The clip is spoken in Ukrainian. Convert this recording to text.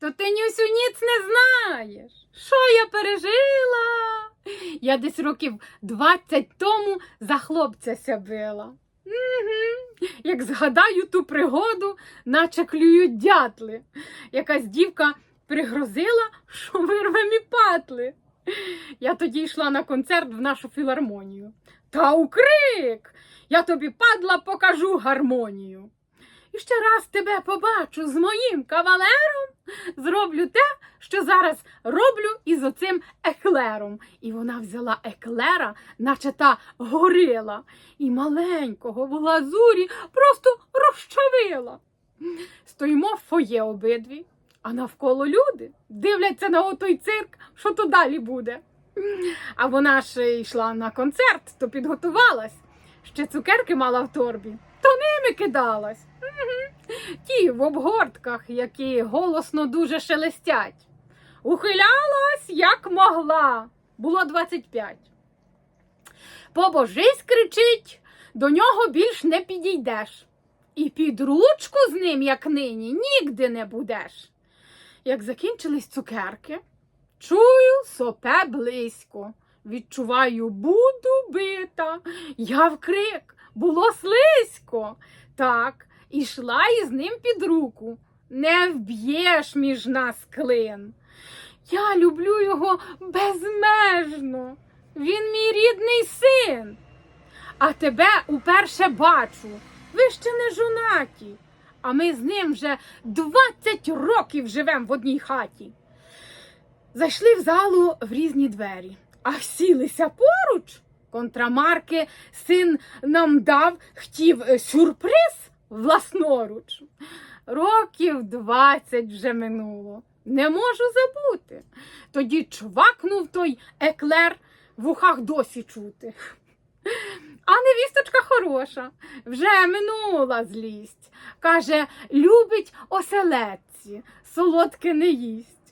то ти Нюсю ніц не знаєш. Що я пережила? Я десь років 20 тому за хлопця ся била. Угу. Як згадаю ту пригоду, наче клюють дятли. Якась дівка пригрозила, що вирве мі патли. Я тоді йшла на концерт в нашу філармонію. Та у крик! Я тобі падла покажу гармонію. І ще раз тебе побачу з моїм кавалером, зроблю те, що зараз роблю із оцим еклером. І вона взяла еклера, наче та горила, і маленького в глазурі просто розчавила. Стоїмо в фоє обидві, а навколо люди дивляться на отой цирк, що то далі буде. А вона ж йшла на концерт, то підготувалась. Ще цукерки мала в торбі, то ними кидалась. Ті в обгортках, які голосно дуже шелестять. Ухилялась, як могла. Було 25. Побожись кричить, до нього більш не підійдеш. І під ручку з ним, як нині, нігде не будеш. Як закінчились цукерки, чую сопе близько. Відчуваю, буду бита. Я вкрик, було слизько. Так, ішла із ним під руку. Не вб'єш між нас клин. Я люблю його безмежно. Він мій рідний син. А тебе уперше бачу. Ви ще не жонаті. А ми з ним вже 20 років живемо в одній хаті. Зайшли в залу в різні двері, а сілися поруч. Контрамарки син нам дав, хотів е, сюрприз власноруч. Років 20 вже минуло. Не можу забути. Тоді чвакнув той еклер в ухах досі чути. А невісточка хороша, вже минула злість. Каже, любить оселедці, солодке не їсть.